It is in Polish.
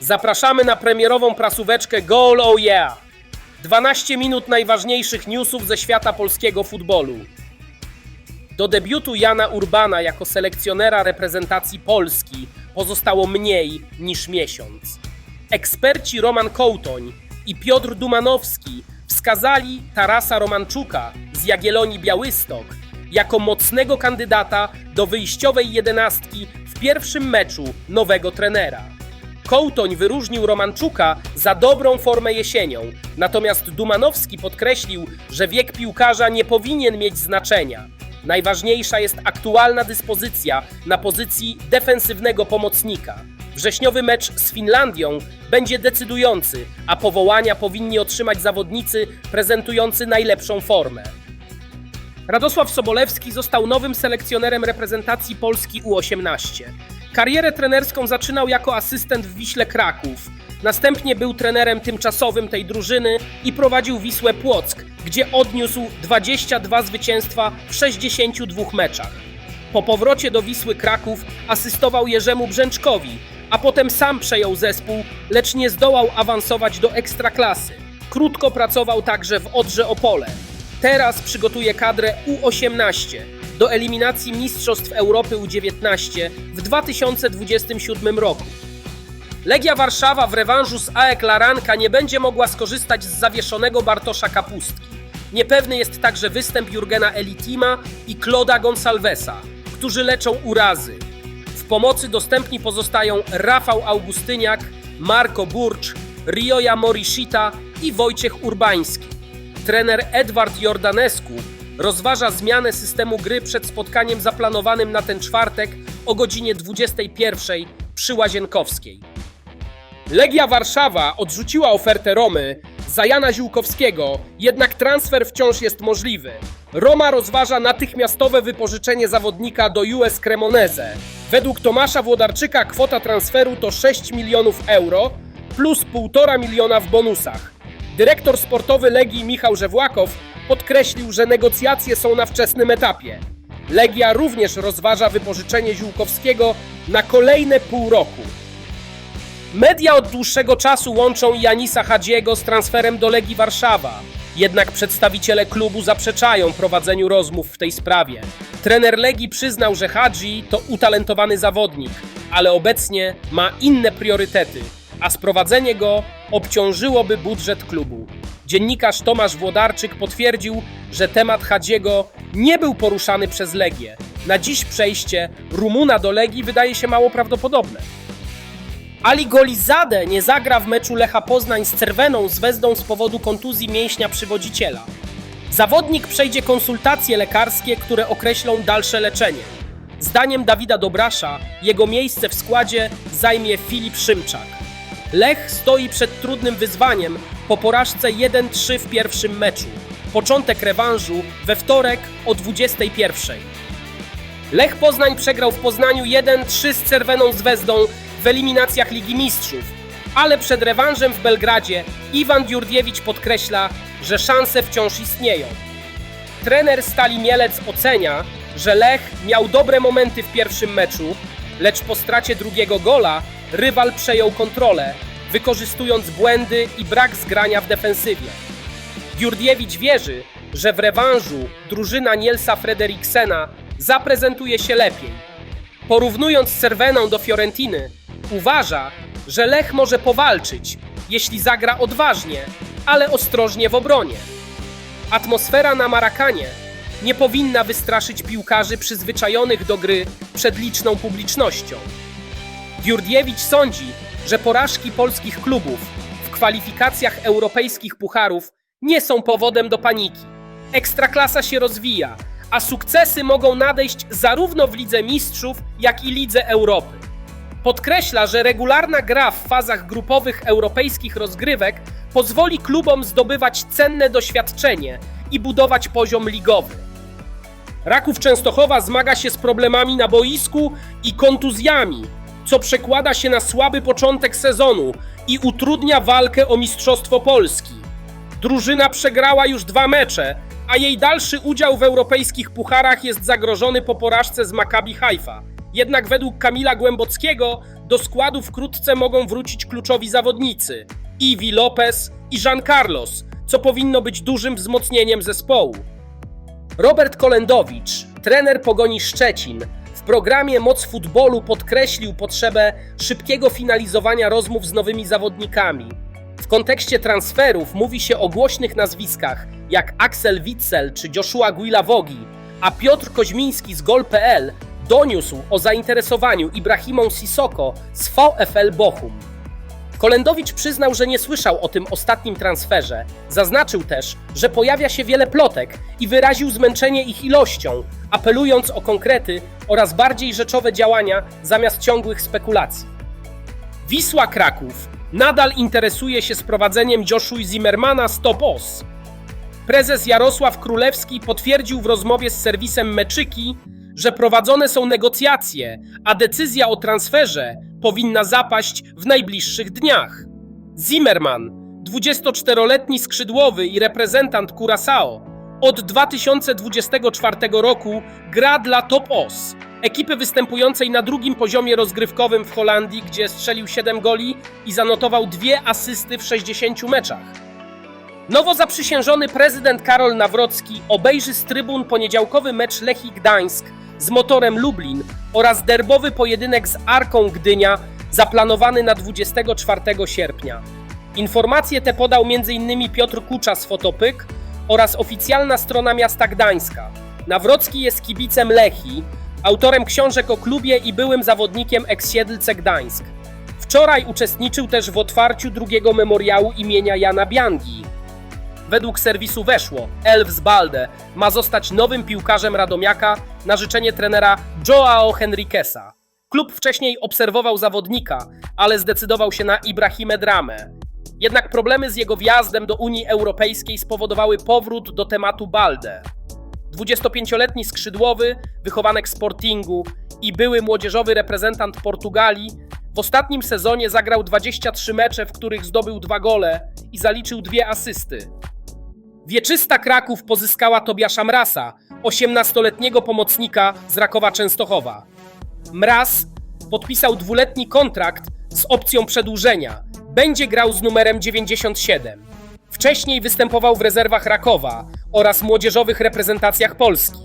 Zapraszamy na premierową prasóweczkę Goal Oh Yeah! 12 minut najważniejszych newsów ze świata polskiego futbolu. Do debiutu Jana Urbana jako selekcjonera reprezentacji Polski pozostało mniej niż miesiąc. Eksperci Roman Kołtoń i Piotr Dumanowski wskazali Tarasa Romanczuka z Jagiellonii Białystok jako mocnego kandydata do wyjściowej jedenastki w pierwszym meczu nowego trenera. Kołtoń wyróżnił Romanczuka za dobrą formę jesienią, natomiast Dumanowski podkreślił, że wiek piłkarza nie powinien mieć znaczenia. Najważniejsza jest aktualna dyspozycja na pozycji defensywnego pomocnika. Wrześniowy mecz z Finlandią będzie decydujący, a powołania powinni otrzymać zawodnicy prezentujący najlepszą formę. Radosław Sobolewski został nowym selekcjonerem reprezentacji Polski U18. Karierę trenerską zaczynał jako asystent w Wiśle Kraków. Następnie był trenerem tymczasowym tej drużyny i prowadził Wisłę Płock, gdzie odniósł 22 zwycięstwa w 62 meczach. Po powrocie do Wisły Kraków asystował Jerzemu Brzęczkowi, a potem sam przejął zespół, lecz nie zdołał awansować do ekstraklasy. Krótko pracował także w Odrze Opole. Teraz przygotuje kadrę U18 do eliminacji Mistrzostw Europy U19 w 2027 roku. Legia Warszawa w rewanżu z AEK Laranka nie będzie mogła skorzystać z zawieszonego Bartosza Kapustki. Niepewny jest także występ Jurgena Elitima i Kloda Gonsalvesa, którzy leczą urazy. W pomocy dostępni pozostają Rafał Augustyniak, Marko Burcz, Rioja Morishita i Wojciech Urbański. Trener Edward Jordanescu rozważa zmianę systemu gry przed spotkaniem zaplanowanym na ten czwartek o godzinie 21 przy Łazienkowskiej. Legia Warszawa odrzuciła ofertę Romy za Jana Ziółkowskiego, jednak transfer wciąż jest możliwy. Roma rozważa natychmiastowe wypożyczenie zawodnika do US Cremoneze. Według Tomasza Włodarczyka kwota transferu to 6 milionów euro plus 1,5 miliona w bonusach. Dyrektor sportowy Legii Michał Żewłakow podkreślił, że negocjacje są na wczesnym etapie. Legia również rozważa wypożyczenie Ziółkowskiego na kolejne pół roku. Media od dłuższego czasu łączą Janisa Hadziego z transferem do Legii Warszawa. Jednak przedstawiciele klubu zaprzeczają prowadzeniu rozmów w tej sprawie. Trener Legii przyznał, że Hadzi to utalentowany zawodnik, ale obecnie ma inne priorytety, a sprowadzenie go obciążyłoby budżet klubu. Dziennikarz Tomasz Włodarczyk potwierdził, że temat Hadziego nie był poruszany przez Legię. Na dziś przejście Rumuna do Legii wydaje się mało prawdopodobne. Ali Golizade nie zagra w meczu Lecha Poznań z Cerweną z Wezdą z powodu kontuzji mięśnia przywodziciela. Zawodnik przejdzie konsultacje lekarskie, które określą dalsze leczenie. Zdaniem Dawida Dobrasza jego miejsce w składzie zajmie Filip Szymczak. Lech stoi przed trudnym wyzwaniem po porażce 1-3 w pierwszym meczu. Początek rewanżu we wtorek o 21. Lech Poznań przegrał w Poznaniu 1-3 z Cerweną z Wezdą w eliminacjach Ligi Mistrzów, ale przed rewanżem w Belgradzie Iwan Dziurdiewicz podkreśla, że szanse wciąż istnieją. Trener Stali Mielec ocenia, że Lech miał dobre momenty w pierwszym meczu, lecz po stracie drugiego gola rywal przejął kontrolę, wykorzystując błędy i brak zgrania w defensywie. Dziurdiewicz wierzy, że w rewanżu drużyna Nielsa Frederiksena zaprezentuje się lepiej. Porównując Cerweną do Fiorentiny, uważa, że Lech może powalczyć, jeśli zagra odważnie, ale ostrożnie w obronie. Atmosfera na Marakanie nie powinna wystraszyć piłkarzy przyzwyczajonych do gry przed liczną publicznością. Dziurdiewicz sądzi, że porażki polskich klubów w kwalifikacjach europejskich pucharów nie są powodem do paniki. Ekstraklasa się rozwija, a sukcesy mogą nadejść zarówno w Lidze Mistrzów, jak i Lidze Europy. Podkreśla, że regularna gra w fazach grupowych europejskich rozgrywek pozwoli klubom zdobywać cenne doświadczenie i budować poziom ligowy. Raków Częstochowa zmaga się z problemami na boisku i kontuzjami, co przekłada się na słaby początek sezonu i utrudnia walkę o Mistrzostwo Polski. Drużyna przegrała już dwa mecze, a jej dalszy udział w europejskich pucharach jest zagrożony po porażce z Maccabi Haifa. Jednak według Kamila Głębockiego do składu wkrótce mogą wrócić kluczowi zawodnicy Iwi Lopez i Jean Carlos, co powinno być dużym wzmocnieniem zespołu. Robert Kolendowicz, trener Pogoni Szczecin, programie Moc Futbolu podkreślił potrzebę szybkiego finalizowania rozmów z nowymi zawodnikami. W kontekście transferów mówi się o głośnych nazwiskach jak Axel Witzel czy Joshua Guilawogi, a Piotr Koźmiński z Gol.pl doniósł o zainteresowaniu Ibrahimą Sissoko z VfL Bochum. Kolendowicz przyznał, że nie słyszał o tym ostatnim transferze. Zaznaczył też, że pojawia się wiele plotek i wyraził zmęczenie ich ilością, apelując o konkrety oraz bardziej rzeczowe działania zamiast ciągłych spekulacji. Wisła Kraków nadal interesuje się sprowadzeniem Joshua Zimmermana z Topos. Prezes Jarosław Królewski potwierdził w rozmowie z serwisem Meczyki, że prowadzone są negocjacje, a decyzja o transferze powinna zapaść w najbliższych dniach. Zimmerman, 24-letni skrzydłowy i reprezentant Curaçao, od 2024 roku gra dla Top Os, ekipy występującej na drugim poziomie rozgrywkowym w Holandii, gdzie strzelił 7 goli i zanotował dwie asysty w 60 meczach. Nowo zaprzysiężony prezydent Karol Nawrocki obejrzy z trybun poniedziałkowy mecz Lechii Gdańsk z motorem Lublin oraz derbowy pojedynek z Arką Gdynia zaplanowany na 24 sierpnia. Informacje te podał m.in. Piotr Kucza z Fotopyk oraz oficjalna strona miasta Gdańska. Nawrocki jest kibicem Lechii, autorem książek o klubie i byłym zawodnikiem ex-Siedlce Gdańsk. Wczoraj uczestniczył też w otwarciu drugiego memoriału imienia Jana Biangi, Według serwisu Weszło, Elves Balde ma zostać nowym piłkarzem Radomiaka na życzenie trenera Joao Henriquesa. Klub wcześniej obserwował zawodnika, ale zdecydował się na Ibrahimę Dramę. Jednak problemy z jego wjazdem do Unii Europejskiej spowodowały powrót do tematu Balde. 25-letni skrzydłowy, wychowanek Sportingu i były młodzieżowy reprezentant Portugalii w ostatnim sezonie zagrał 23 mecze, w których zdobył dwa gole i zaliczył dwie asysty. Wieczysta Kraków pozyskała Tobiasza Mrasa, 18-letniego pomocnika z Rakowa Częstochowa. Mraz podpisał dwuletni kontrakt z opcją przedłużenia. Będzie grał z numerem 97. Wcześniej występował w rezerwach Rakowa oraz młodzieżowych reprezentacjach Polski.